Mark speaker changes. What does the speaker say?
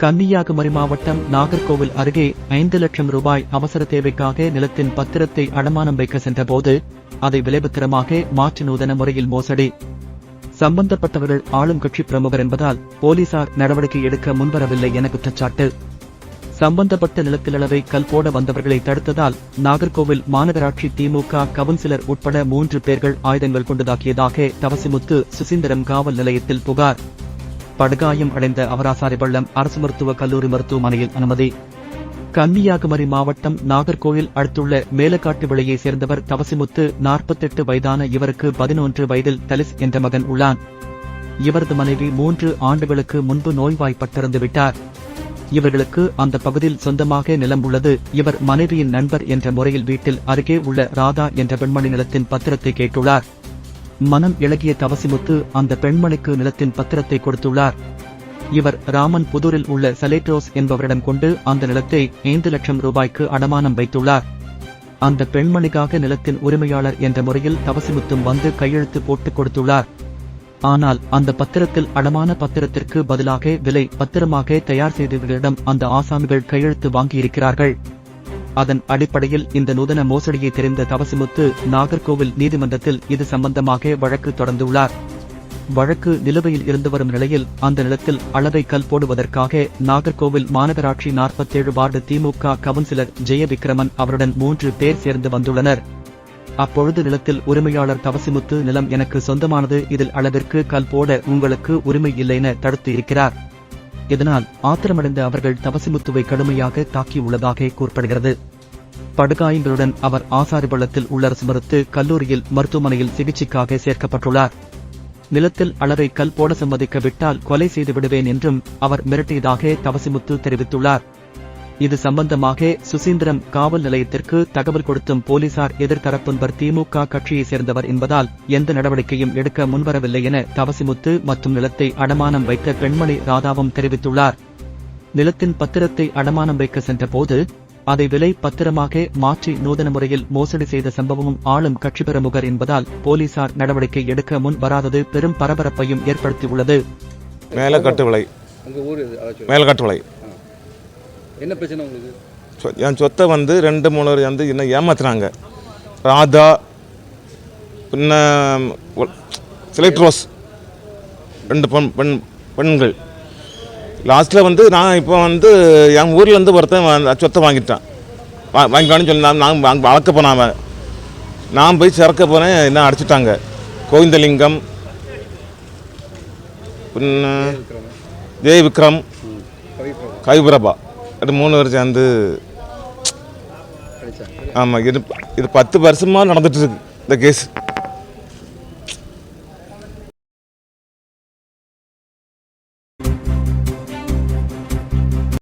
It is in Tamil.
Speaker 1: கன்னியாகுமரி மாவட்டம் நாகர்கோவில் அருகே ஐந்து லட்சம் ரூபாய் அவசர தேவைக்காக நிலத்தின் பத்திரத்தை அடமானம் வைக்க சென்றபோது அதை விளைபத்திரமாக மாற்று நூதன முறையில் மோசடி சம்பந்தப்பட்டவர்கள் ஆளும் கட்சி பிரமுகர் என்பதால் போலீசார் நடவடிக்கை எடுக்க முன்வரவில்லை என குற்றச்சாட்டு சம்பந்தப்பட்ட நிலத்திலளவை கல் போட வந்தவர்களை தடுத்ததால் நாகர்கோவில் மாநகராட்சி திமுக கவுன்சிலர் உட்பட மூன்று பேர்கள் ஆயுதங்கள் கொண்டதாக்கியதாக தவசிமுத்து சுசீந்திரம் காவல் நிலையத்தில் புகார் படுகாயம் அடைந்த அவராசாரி பள்ளம் அரசு மருத்துவக் கல்லூரி மருத்துவமனையில் அனுமதி கன்னியாகுமரி மாவட்டம் நாகர்கோவில் அடுத்துள்ள மேலக்காட்டு வழியைச் சேர்ந்தவர் தவசிமுத்து நாற்பத்தெட்டு வயதான இவருக்கு பதினொன்று வயதில் தலிஸ் என்ற மகன் உள்ளான் இவரது மனைவி மூன்று ஆண்டுகளுக்கு முன்பு நோய்வாய்ப்பட்டிருந்து விட்டார் இவர்களுக்கு அந்த பகுதியில் சொந்தமாக நிலம் உள்ளது இவர் மனைவியின் நண்பர் என்ற முறையில் வீட்டில் அருகே உள்ள ராதா என்ற பெண்மணி நிலத்தின் பத்திரத்தை கேட்டுள்ளார் மனம் இழகிய தவசிமுத்து அந்த பெண்மணிக்கு நிலத்தின் பத்திரத்தை கொடுத்துள்ளார் இவர் ராமன் புதூரில் உள்ள சலேட்ரோஸ் என்பவரிடம் கொண்டு அந்த நிலத்தை ஐந்து லட்சம் ரூபாய்க்கு அடமானம் வைத்துள்ளார் அந்த பெண்மணிக்காக நிலத்தின் உரிமையாளர் என்ற முறையில் தவசிமுத்தும் வந்து கையெழுத்து போட்டுக் கொடுத்துள்ளார் ஆனால் அந்த பத்திரத்தில் அடமான பத்திரத்திற்கு பதிலாக விலை பத்திரமாக தயார் செய்தவர்களிடம் அந்த ஆசாமிகள் கையெழுத்து வாங்கியிருக்கிறார்கள் அதன் அடிப்படையில் இந்த நூதன மோசடியை தெரிந்த தவசிமுத்து நாகர்கோவில் நீதிமன்றத்தில் இது சம்பந்தமாக வழக்கு தொடர்ந்துள்ளார் வழக்கு நிலுவையில் இருந்து வரும் நிலையில் அந்த நிலத்தில் அளவை கல் போடுவதற்காக நாகர்கோவில் மாநகராட்சி நாற்பத்தேழு வார்டு திமுக கவுன்சிலர் ஜெயவிக்ரமன் அவருடன் மூன்று பேர் சேர்ந்து வந்துள்ளனர் அப்பொழுது நிலத்தில் உரிமையாளர் தவசிமுத்து நிலம் எனக்கு சொந்தமானது இதில் அளவிற்கு கல் போட உங்களுக்கு உரிமை இல்லை என தடுத்து இருக்கிறார் இதனால் ஆத்திரமடைந்த அவர்கள் தவசிமுத்துவை கடுமையாக தாக்கியுள்ளதாக கூறப்படுகிறது படுகாயங்களுடன் அவர் ஆசாரி பள்ளத்தில் உள்ளரசு மறுத்து கல்லூரியில் மருத்துவமனையில் சிகிச்சைக்காக சேர்க்கப்பட்டுள்ளார் நிலத்தில் அளவை கல் போட சம்மதிக்க விட்டால் கொலை செய்து விடுவேன் என்றும் அவர் மிரட்டியதாக தவசிமுத்து தெரிவித்துள்ளார் இது சம்பந்தமாக சுசீந்திரம் காவல் நிலையத்திற்கு தகவல் கொடுத்தும் போலீசார் எதிர்த்தரப்புன்பர் திமுக கட்சியைச் சேர்ந்தவர் என்பதால் எந்த நடவடிக்கையும் எடுக்க முன்வரவில்லை என தவசிமுத்து மற்றும் நிலத்தை அடமானம் வைத்த பெண்மணி ராதாவும் தெரிவித்துள்ளார் நிலத்தின் பத்திரத்தை அடமானம் வைக்க சென்றபோது அதை விலை பத்திரமாக மாற்றி நூதன முறையில் மோசடி செய்த சம்பவமும் ஆளும் கட்சி பிரமுகர் என்பதால் போலீசார் நடவடிக்கை எடுக்க முன் வராதது பெரும் பரபரப்பையும் ஏற்படுத்தியுள்ளது மேலக்கட்டு விலை
Speaker 2: விலை என்ன பிரச்சனை உங்களுக்கு என் சொத்தை வந்து ரெண்டு மூணு வந்து என்ன ஏமாத்துறாங்க ராதா பின்ன செலக்ட்ரோஸ் ரெண்டு பெண் பெண் பெண்கள் லாஸ்ட்டில் வந்து நான் இப்போ வந்து என் ஊர்லேருந்து ஒருத்தன் சொத்தை வாங்கிட்டான் வா வாங்கிக்கான்னு சொல்லி நான் நான் வளர்க்க போனேன் நான் போய் சிறக்க போனேன் என்ன அடிச்சிட்டாங்க கோவிந்தலிங்கம் பின்ன ஜெய் விக்ரம் கவிபிரபா அது மூணு வருஷம் வந்து ஆமாம் இது இது பத்து வருஷமாக நடந்துட்டுருக்கு இந்த கேஸ்